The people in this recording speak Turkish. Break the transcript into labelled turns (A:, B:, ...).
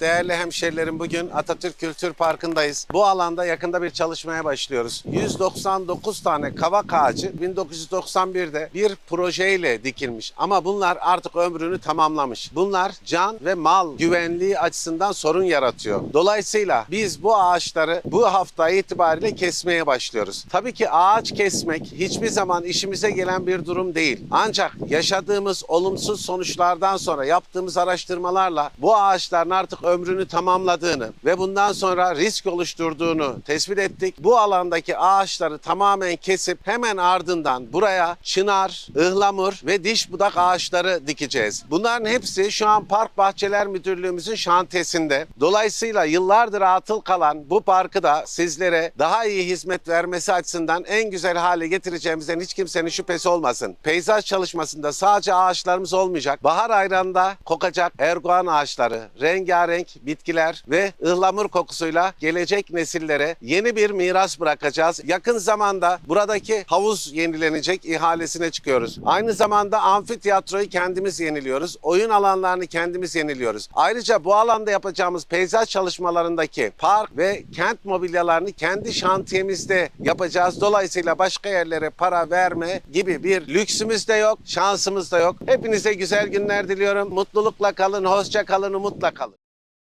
A: Değerli hemşerilerim bugün Atatürk Kültür Parkı'ndayız. Bu alanda yakında bir çalışmaya başlıyoruz. 199 tane kavak ağacı 1991'de bir projeyle dikilmiş. Ama bunlar artık ömrünü tamamlamış. Bunlar can ve mal güvenliği açısından sorun yaratıyor. Dolayısıyla biz bu ağaçları bu hafta itibariyle kesmeye başlıyoruz. Tabii ki ağaç kesmek hiçbir zaman işimize gelen bir durum değil. Ancak yaşadığımız olumsuz sonuçlardan sonra yaptığımız araştırmalarla bu ağaçların artık ömrünü tamamladığını ve bundan sonra risk oluşturduğunu tespit ettik. Bu alandaki ağaçları tamamen kesip hemen ardından buraya çınar, ıhlamur ve diş budak ağaçları dikeceğiz. Bunların hepsi şu an Park Bahçeler Müdürlüğümüzün şantiyesinde. Dolayısıyla yıllardır atıl kalan bu parkı da sizlere daha iyi hizmet vermesi açısından en güzel hale getireceğimizden hiç kimsenin şüphesi olmasın. Peyzaj çalışmasında sadece ağaçlarımız olmayacak. Bahar ayranında kokacak erguvan ağaçları, rengarenk bitkiler ve ıhlamur kokusuyla gelecek nesillere yeni bir miras bırakacağız. Yakın zamanda buradaki havuz yenilenecek ihalesine çıkıyoruz. Aynı zamanda amfiteyatroyu kendimiz yeniliyoruz. Oyun alanlarını kendimiz yeniliyoruz. Ayrıca bu alanda yapacağımız peyzaj çalışmalarındaki park ve kent mobilyalarını kendi şantiyemizde yapacağız. Dolayısıyla başka yerlere para verme gibi bir lüksümüz de yok, şansımız da yok. Hepinize güzel günler diliyorum. Mutlulukla kalın, hoşça kalın, umutla kalın.